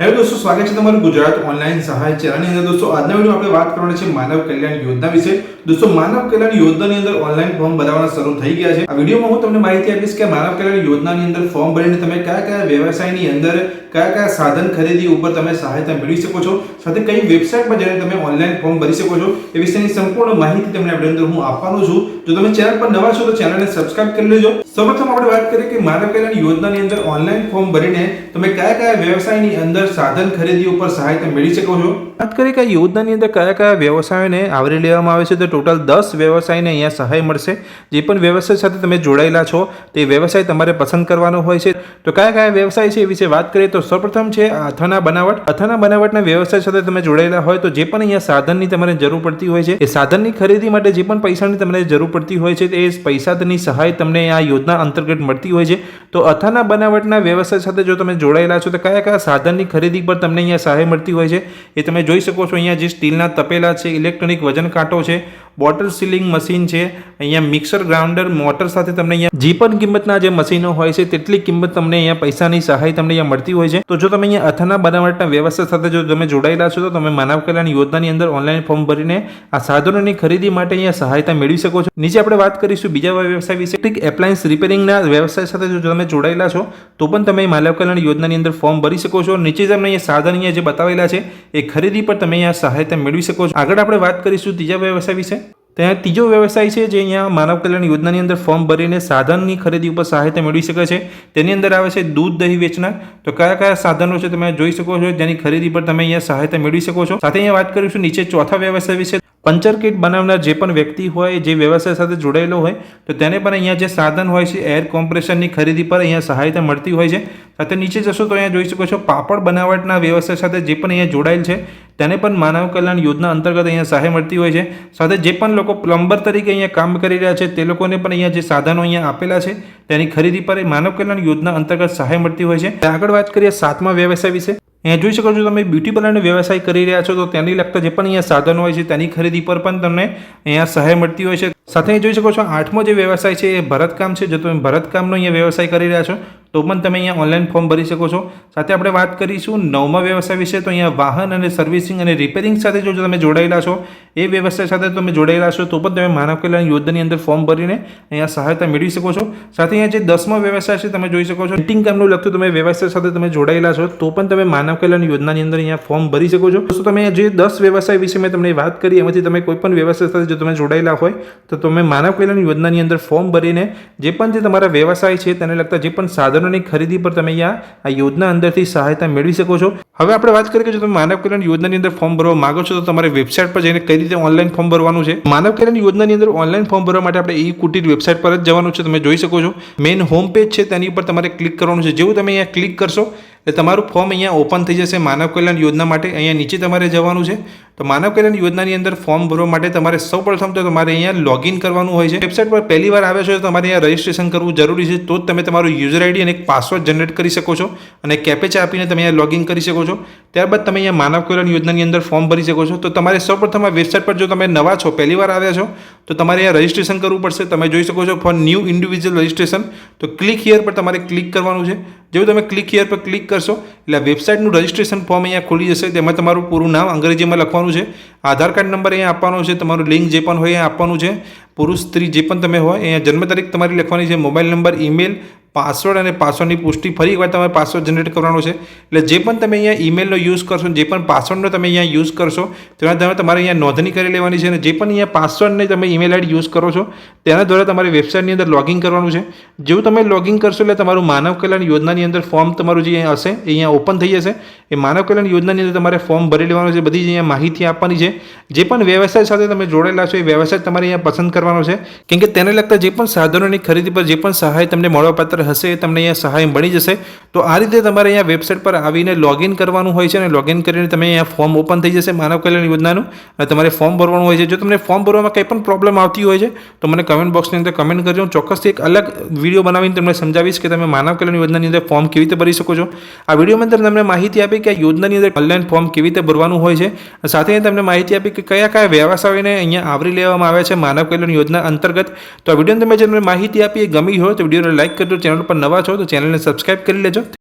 Hello દોસ્તો, સ્વાગત છે તમારું ગુજરાત ઓનલાઈન સહાય ચેનલની અંદર. દોસ્તો, આજના વીડિયો આપણે વાત કરવાની છે માનવ કલ્યાણ યોજના વિશે. દોસ્તો, માનવ કલ્યાણ યોજનાની અંદર ઓનલાઈન ફોર્મ ભરવાના શરૂ થઈ ગયા છે. આ વિડીયોમાં હું તમને માહિતી આપીશ કે માનવ કલ્યાણ યોજનાની અંદર ફોર્મ ભરીને તમે કયા કયા વ્યવસાયની અંદર કયા કયા સાધન ખરીદી ઉપર તમે સહાયતા મેળવી શકો છો. સાથે કઈ વેબસાઇટ પર જઈને તમે ઓનલાઈન ફોર્મ ભરી શકો છો. એ વિશેની સંપૂર્ણ માહિતી તમને આપણે અંદર હું આપવાનો છું. જો તમે ચેનલ પર નવા છો તો ચેનલને સબસ્ક્રાઇબ કરી લેજો. સૌપ્રથમ આપણે વાત કરીએ કે માનવ કલ્યાણ યોજનાની અંદર ઓનલાઈન ફોર્મ ભરીને તમે કયા કયા વ્યવસાયની અંદર સાધન ખરીદી ઉપર સહાયતા મેળવી શકો છો? વાત કરીએ કે યોજનાની અંદર કયા કયા વ્યવસાયોને આવરી લેવામાં આવે છે, તો ટોટલ દસ વ્યવસાયને અહીંયા સહાય મળશે. જે પણ વ્યવસાય સાથે તમે જોડાયેલા છો, તે વ્યવસાય તમારે પસંદ કરવાનો હોય છે. તો કયા કયા વ્યવસાય છે એ વિશે વાત કરીએ, તો સૌપ્રથમ છે અથાના બનાવટ. અથાના બનાવટના વ્યવસાય સાથે તમે જોડાયેલા હોય, તો જે પણ અહીંયા સાધનની તમારે જરૂર પડતી હોય છે, એ સાધનની ખરીદી માટે જે પણ પૈસાની તમને જરૂર પડતી હોય છે, તે પૈસાની સહાય તમને આ યોજના અંતર્ગત મળતી હોય છે. તો અથાના બનાવટના વ્યવસાય સાથે જો તમે જોડાયેલા છો, તો કયા કયા સાધનની ખરીદી પર તમને અહીંયા સહાય મળતી હોય છે. એ તમે જોઈ શકો છો અહીંયા જે સ્ટીલના તપેલા છે, ઇલેક્ટ્રોનિક વજન કાંટો છે, બોટલ સીલિંગ મશીન છે, અહીંયા મિક્સર, ગ્રાઉન્ડર, મોટર સાથે તમને અહીંયા જે પણ કિંમતના જે મશીનો હોય છે, તેટલી કિંમત તમને અહીંયા પૈસાની સહાય તમને અહીંયા મળતી હોય છે. તો જો તમે અહીંયા અથાના બનાવટના વ્યવસ્થા સાથે જો તમે જોડાયેલા છો, તો તમે માનવ કલ્યાણ યોજનાની અંદર ઓનલાઈન ફોર્મ ભરીને આ સાધનોની ખરીદી માટે અહીંયા સહાયતા મેળવી શકો છો. નીચે આપણે વાત કરીશું બીજા વ્યવસાય વિશે. ઠીક એપ્લાયન્સ રિપેરિંગના વ્યવસાય સાથે જો તમે જોડાયેલા છો, તો પણ તમે માનવ કલ્યાણ યોજનાની અંદર ફોર્મ ભરી શકો છો. નીચે તમને અહીંયા સાધન અહીંયા જે બતાવેલા છે, એ ખરીદી પર તમે અહીંયા સહાયતા મેળવી શકો છો. આગળ આપણે વાત કરીશું ત્રીજા વ્યવસાય વિશે. ત્યાં ત્રીજો વ્યવસાય છે જે અહીંયા માનવ કલ્યાણ યોજનાની અંદર ફોર્મ ભરીને સાધનની ખરીદી ઉપર સહાયતા મેળવી શકે છે. તેની અંદર આવે છે દૂધ દહીં વેચનાર. તો કયા કયા સાધનો છે તમે જોઈ શકો છો, જેની ખરીદી પર તમે અહીંયા સહાયતા મેળવી શકો છો. સાથે અહીંયા વાત કરીશું નીચે ચોથા વ્યવસાય વિશે. પંચર કિટ બનાવનાર જે પણ વ્યક્તિ હોય, જે વ્યવસાય સાથે જોડાયેલો હોય, તો તેને પણ અહીંયા જે સાધન હોય છે, એર કોમ્પ્રેશનની ખરીદી પર અહીંયા સહાયતા મળતી હોય છે. સાથે નીચે જશો તો અહીંયા જોઈ શકો છો, પાપડ બનાવટના વ્યવસાય સાથે જે પણ અહીંયા જોડાયેલ છે. તેને પણ માનવ કલ્યાણ યોજના અંતર્ગત અહીંયા સહાય મળતી હોય છે. સાથે જે પણ લોકો પ્લમ્બર તરીકે અહીંયા કામ કરી રહ્યા છે, તે લોકોને પણ અહીંયા જે સાધનો અહીંયા આપેલા છે, તેની ખરીદી પર માનવ કલ્યાણ યોજના અંતર્ગત સહાય મળતી હોય છે. આગળ વાત કરીએ સાતમા વ્યવસાય વિશે. અહીંયા જોઈ શકો છો તમે બ્યુટી પાર્લરનો વ્યવસાય કરી રહ્યા છો, તો તેની લગતા જે પણ અહીંયા સાધનો હોય છે, તેની ખરીદી પર પણ તમને અહીંયા સહાય મળતી હોય છે. સાથે જોઈ શકો છો આઠમો જે વ્યવસાય છે, એ ભરતકામ છે, જો તમે ભરતકામનો અહીંયા વ્યવસાય કરી રહ્યા છો. તો પણ તમે અહીંયા ઓનલાઈન ફોર્મ ભરી શકો છો. સાથે આપણે વાત કરીશું નવમા વ્યવસાય વિશે. તો અહીંયા વાહન અને સર્વિસિંગ અને રિપેરિંગ સાથે જો તમે જોડાયેલા છો, એ વ્યવસાય સાથે તમે જોડાયેલા છો, તો પણ તમે માનવ કલ્યાણ યોજનાની અંદર ફોર્મ ભરીને અહીંયા સહાયતા મેળવી શકો છો. સાથે અહીંયા જે દસમો વ્યવસાય છે, તમે જોઈ શકો છો. મિટિંગ કામનું લગતું તમે વ્યવસાય સાથે તમે જોડાયેલા છો, તો પણ તમે માનવ કલ્યાણ યોજનાની અંદર અહીંયા ફોર્મ ભરી શકો છો. તો તમે જે દસ વ્યવસાય વિશે મેં તમને વાત કરી, એમાંથી તમે કોઈ પણ વ્યવસાય સાથે જો તમે જોડાયેલા હોય, તો તમે માનવ કલ્યાણ યોજનાની અંદર ફોર્મ ભરીને જે પણ જે તમારા વ્યવસાય છે, તેને લગતા જે પણ સાધનોની ખરીદી પર તમે અહીંયા આ યોજના અંદરથી સહાયતા મેળવી શકો છો. હવે આપણે વાત કરીએ કે જો તમે માનવ કલ્યાણ યોજનાની અંદર ફોર્મ ભરવા માંગો છો તો તમારે વેબસાઇટ પર જઈને કઈ રીતે ઓનલાઈન ફોર્મ ભરવાનું છે? માનવ કલ્યાણ યોજનાની અંદર ઓનલાઈન ફોર્મ ભરવા માટે આપણે ઈ કુટીર વેબસાઇટ પર જ જવાનું છે, તમે જોઈ શકો છો. મેઇન હોમ પેજ છે, તેની ઉપર તમારે ક્લિક કરવાનું છે. જેવું તમે અહીંયા ક્લિક કરશો, એટલે તમારું ફોર્મ અહીંયા ઓપન થઈ જશે માનવ કલ્યાણ યોજના માટે. અહીંયા નીચે તમારે જવાનું છે. તો માનવ કલ્યાણ યોજનાની અંદર ફોર્મ ભરવા માટે તમારે સૌપ્રથમ તો તમારે અહીંયા લોગિન કરવાનું હોય છે. વેબસાઇટ પર પહેલી વાર આવે છો તો તમારે અહીંયા રજિસ્ટ્રેશન કરવું જરૂરી છે. તો જ તમે તમારું યુઝર આઈડી અને પાસવર્ડ જનરેટ કરી શકો છો અને કેપેચા આપીને તમે અહીંયા લોગિન કરી શકો છો. ત્યારબાદ તમે અહીંયા માનવ કલ્યાણ યોજનાની અંદર ફોર્મ ભરી શકો છો. તો તમારે સૌપ્રથમ આ વેબસાઇટ પર જો તમે નવા છો, પહેલી વાર આવ્યા છો, તો તમારે અહીંયા રજિસ્ટ્રેશન કરવું પડશે. તમે જોઈ શકો છો ફોર ન્યૂ ઇન્ડિવિજ્યુઅલ રજિસ્ટ્રેશન તો ક્લિક હિયર પર તમારે ક્લિક કરવાનું છે. જેવું તમે ક્લિક હિયર પર ક્લિક કરશો, એટલે વેબસાઇટનું રજિસ્ટ્રેશન ફોર્મ અહીંયા ખુલી જશે. તેમાં તમારું પૂરું નામ અંગ્રેજીમાં લખવાનું છે. આધાર કાર્ડ નંબર અહીંયા આપવાનો છે, તમારું લિંક જે પણ હોય અહીંયા આપવાનું છે. પુરુષ, સ્ત્રી જે પણ તમે હોય, અહીંયા જન્મ તારીખ તમારી લખવાની છે, મોબાઈલ નંબર, ઈમેલ પાસવર્ડ અને પાસવર્ડની પુષ્ટિ ફરી એકવાર તમારે પાસવર્ડ જનરેટ કરવાનો છે. એટલે જે પણ તમે અહીંયા ઈમેલનો યુઝ કરશો, જે પણ પાસવર્ડનો તમે અહીંયા યુઝ કરશો, તેના દ્વારા તમારે અહીંયા નોંધણી કરી લેવાની છે અને જે પણ અહીંયા પાસવર્ડને તમે ઈમેલ આઈડી યુઝ કરો છો, તેના દ્વારા તમારે વેબસાઇટની અંદર લોગિન કરવાનું છે. જેવું તમે લોગિન કરશો એટલે તમારું માનવ કલ્યાણ યોજનાની અંદર ફોર્મ તમારું જે અહીંયા હશે, એ અહીંયા ઓપન થઈ જશે. એ માનવ કલ્યાણ યોજનાની અંદર તમારે ફોર્મ ભરી લેવાનું છે, બધી જ અહીંયા માહિતી આપવાની છે. જે પણ વ્યવસાય સાથે તમે જોડેલા છો, એ વ્યવસાય તમારે અહીંયા પસંદ કરવાનો છે. કેમ કે તેને લગતા જે પણ સાધનોની ખરીદી પર જે પણ સહાય તમને મળવાપાત્ર હશે તમને અહીંયા સહાય મળી જશે. તો આ રીતે તમારે અહીંયા વેબસાઇટ પર આવીને લોગિન કરવાનું હોય છે અને લોગિન કરીને તમે અહીંયા ફોર્મ ઓપન થઈ જશે માનવ કલ્યાણ યોજનાનું. અને તમારે ફોર્મ ભરવાનું હોય છે. જો તમને ફોર્મ ભરવામાં કંઈ પણ પ્રોબ્લેમ આવતી હોય છે, તો મને કમેન્ટ બોક્સની અંદર કમેન્ટ કરજો. ચોક્કસથી એક અલગ વીડિયો બનાવીને તમને સમજાવીશ કે તમે માનવ કલ્યાણ યોજનાની અંદર ફોર્મ કેવી રીતે ભરી શકો છો. આ વિડીયોમાં અંદર તમને માહિતી આપી કે આ યોજનાની અંદર ઓનલાઈન ફોર્મ કેવી રીતે ભરવાનું હોય છે. સાથે તમને માહિતી આપી કે કયા કયા વ્યવસાયોને અહીંયા આવરી લેવામાં આવે છે માનવ કલ્યાણ યોજના અંતર્ગત. તો આ વીડિયો તમે જે માહિતી આપી એ ગમી હોય તો વિડીયોને લાઇક કરજો ચેનલ પર નવા છો તો ચેનલને સબસ્ક્રાઇબ કરી લેજો.